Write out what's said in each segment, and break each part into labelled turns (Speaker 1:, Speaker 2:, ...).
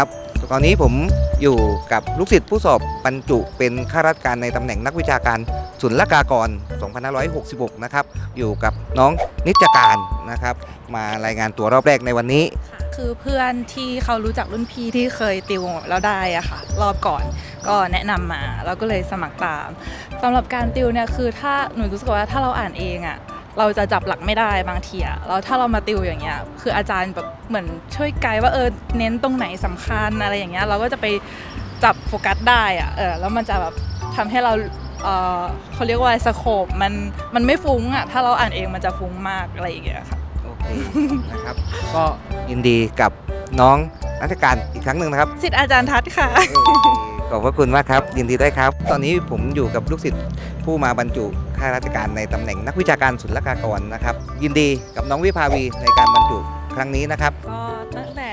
Speaker 1: ครับ ตอนนี้ผมอยู่กับลูกศิษย์ผู้สอบบรรจุเป็นข้าราชการในตำแหน่งนักวิชาการศุลกากร 2566 นะครับ อยู่กับน้องนิจการนะครับ มารายงานตัวรอบแรกในวันนี้
Speaker 2: คือเพื่อนที่เขารู้จักรุ่นพี่ที่เคยติวแล้วได้อะค่ะ รอบก่อนก็แนะนำมาเราก็เลยสมัครตามสำหรับการติวเนี่ยคือถ้าหนูรู้สึกว่าถ้าเราอ่านเองอะ เราจะจับหลักไม่ได้บางทีอะแล้วถ้าเรามาติวอย่างเงี้ยคืออาจารย์แบบเหมือนช่วยไกด์ว่าเออเน้นตรงไหนสำคัญอะไรอย่างเงี้ยเราก็จะไปจับโฟกัสได้อะเออแล้วมันจะแบบทำให้เราเออเขาเรียกว่าสโคปมันมันไม่ฟุ้งอะถ้าเราอ่านเองมันจะฟุ้งมากอะไรอย่างเงี้ยค่ะ
Speaker 1: โอเคนะครับ ก็ยินดีกับน้องนักการอีกครั้งหนึ่งนะครับ
Speaker 2: สิทธิ์อาจารย์ทัศน์ค่ะ
Speaker 1: ขอบพระคุณมากครับยินดีด้วยครับ ตอนนี้ผมอยู่กับลูกศิษย์ผู้มาบรรจุข้าราชการในตำแหน่งนักวิชาการศุลกากรนะครับ ยินดีกับน้องวิภาวีในการบรรจุครั้งนี้นะครับ
Speaker 3: ก็ตั้งแต่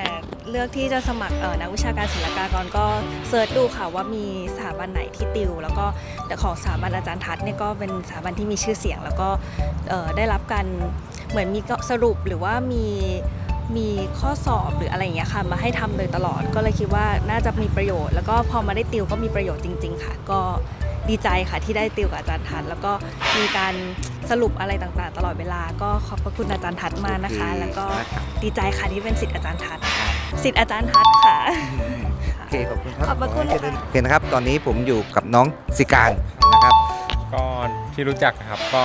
Speaker 3: เลือกที่จะสมัครนักวิชาการศิลปากรก็เซิร์ชดูค่ะว่ามีสถาบันไหนที่ติว แล้วก็แต่ของสถาบันอาจารย์ทัศน์เนี่ยก็เป็นสถาบันที่มีชื่อเสียง แล้วก็ได้รับการเหมือนมีสรุปหรือว่ามี มีข้อสอบหรืออะไรอย่างเงี้ยค่ะ มาให้ทำโดยตลอด ก็เลยคิดว่าน่าจะมีประโยชน์ แล้วก็พอมาได้ติวก็มีประโยชน์จริง ๆ ค่ะ ก็ดีใจค่ะที่ได้ติวกับอาจารย์ทัศน์แล้วก็มีการสรุปอะไรต่างๆ ตลอดเวลา ก็ขอบพระคุณอาจารย์ทัศน์มากนะคะ แล้วก็ดีใจค่ะที่เป็นสิทธิ์อาจารย์ทัศน์สิทธิ์อาจารย์ทัศน์ค่ะ
Speaker 1: โอเคขอบคุณครับ
Speaker 3: ขอบพระคุณ
Speaker 1: ให้เจริญ
Speaker 3: ค่ะ
Speaker 1: โอเคนะครับ ตอนนี้ผมอยู่กับน้องสิการนะครับ
Speaker 4: ก็ ที่รู้จักนะครับ ก็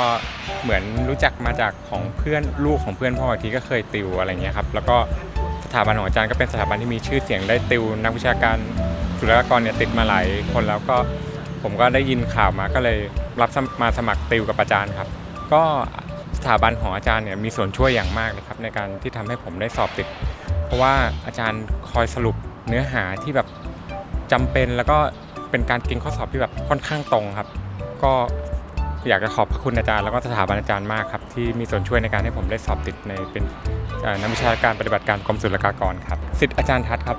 Speaker 4: เหมือนรู้จักมาจากของเพื่อนลูกของเพื่อนพ่ออีกทีก็เคยติวอะไรเงี้ยครับแล้วก็สถาบันของอาจารย์ก็เป็นสถาบันที่มีชื่อเสียงได้ติว นักวิชาการศุลกากรเนี่ยติดมาหลายคนแล้วก็ผมก็ได้ยินข่าวมาก็เลยรับมาสมัครติวกับอาจารย์ครับ ก็สถาบันของอาจารย์เนี่ยมีส่วนช่วยอย่างมากเลยครับในการที่ทำให้ผมได้สอบติด เพราะว่าอาจารย์คอยสรุปเนื้อหาที่แบบจำเป็นแล้วก็เป็นการเก่งข้อสอบที่แบบค่อนข้างตรงครับ ก็ อยากจะขอบพระคุณอาจารย์แล้วก็สถาบันอาจารย์มากครับที่มีส่วนช่วยในการให้ผมได้สอบติดในเป็นนักวิชาการปฏิบัติการกรมศุลกากรครับสิทธิ์อาจารย์ทัศน์ครับ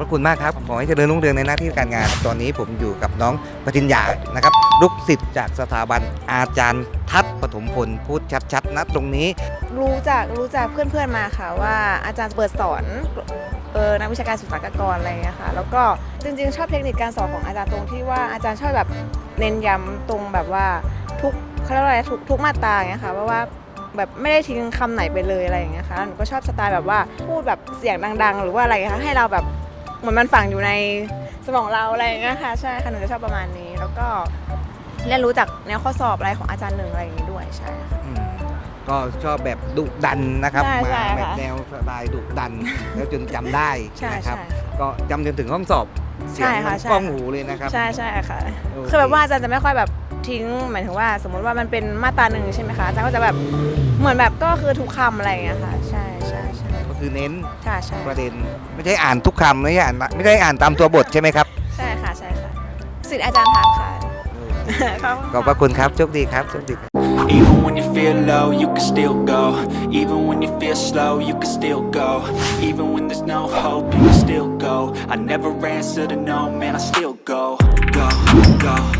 Speaker 1: พระคุณมากครับ ขอให้เจริญรุ่งเรืองในหน้าที่การงาน ตอนนี้ผมอยู่กับน้องปฏิญญานะครับลูกศิษย์จากสถาบันอาจารย์ทัศน์ปฐมพลพูดชัดๆนะตรงนี้
Speaker 5: รู้จากรู้จากเพื่อนๆมาค่ะว่าอาจารย์เปิดสอนเออนักวิชาการศึกษากรอะไรอย่างเงี้ยค่ะแล้วก็จริงๆ ชอบเทคนิคการสอนของอาจารย์ตรงที่ว่าอาจารย์ชอบแบบเน้นย้ำตรงแบบว่าทุกเขาเรียกว่าอะไรทุกทุกมาตราอย่างเงี้ยค่ะว่าว่าแบบไม่ได้ทิ้งคำไหนไปเลยอะไรอย่างเงี้ยค่ะหนูก็ชอบสไตล์แบบว่าพูดแบบเสียงดัง ๆ หรือว่าอะไรค่ะให้เราแบบ เหมือนมันฝังอยู่ในสมองเราอะไรอย่างเงี้ยค่ะใช่ค่ะหนูจะชอบประมาณนี้ แล้วก็เรียนรู้จากแนวข้อสอบอะไรของอาจารย์หนึ่งอะไรอย่างงี้ด้วยใช่ค่ะ
Speaker 1: อืมก็ชอบแบบดุดันนะครับ
Speaker 5: ใช่
Speaker 1: มา
Speaker 5: ใช่
Speaker 1: แบบ
Speaker 5: ค่ะ
Speaker 1: แนวสไตล์ดุดัน แล้วจนจำได้
Speaker 5: ใช่
Speaker 1: นะครับ
Speaker 5: ใช่
Speaker 1: ก็จำจนถึงห้องสอบเสียง
Speaker 5: ใช่ค่ะ
Speaker 1: มัน
Speaker 5: ใช่
Speaker 1: กล้องหูเลยนะครับ
Speaker 5: ใช่ใช่ค่ะ
Speaker 1: โอเค
Speaker 5: คือแบบว่าอาจารย์จะไม่ค่อยแบบทิ้งหมายถึงว่า สมมติว่ามันเป็นมาตราหนึ่งใช่ไหมคะอาจารย์ก็จะแบบเหมือนแบบก็คือทุกคำอะไรอย่างเงี้ยค่ะ ใช่ใช่ใช่
Speaker 1: ก็ คือเน้น
Speaker 5: ใช่ใช่
Speaker 1: ประเด็น ไม่ใช่อ่านทุกคำไม่ใช่อ่านไม่ใช่อ่านตามตัวบทใช่ไหมครับ
Speaker 5: ใช่ค่ะใช่ค่ะสิทธิ์อาจารย์ทัศน์ค่ะ
Speaker 1: ขอบพระคุณครับโชคดีครับโชคดีครับ
Speaker 6: Even when you feel low, you can still go. Even when you feel slow, you can still go. Even when there's no hope, you can still go. I never answer to no, man, I still go. Go, go, go, go,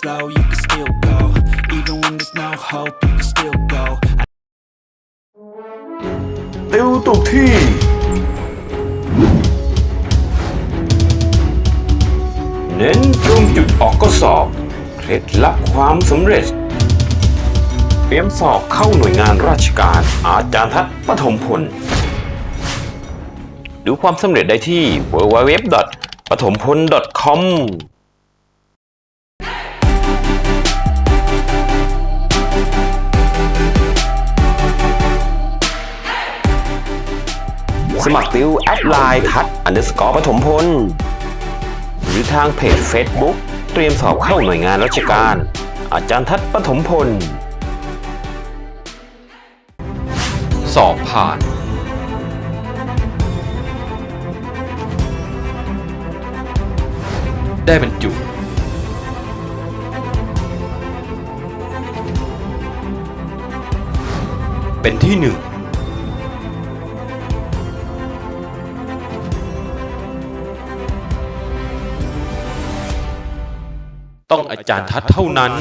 Speaker 6: Slow, you can still go. Even when there's no hope, you can still go.
Speaker 7: ติวถูกที่ เน้นตรงจุดออกข้อสอบ เคล็ดลับความสำเร็จ เตรียมสอบเข้าหน่วยงานราชการ อาจารย์ทัศน์ปฐมพล ดูความสำเร็จได้ที่ www. ปฐมพล .com สมัครติวแอดไลน์ทัดอันเดอร์สกอร์ปฐมพล หรือทางเพจ Facebook เตรียมสอบเข้าหน่วยงานราชการ อาจารย์ทัดปฐมพล สอบผ่านได้บรรจุ เป็นที่หนึ่ง ต้องอาจารย์ทัดเท่านั้น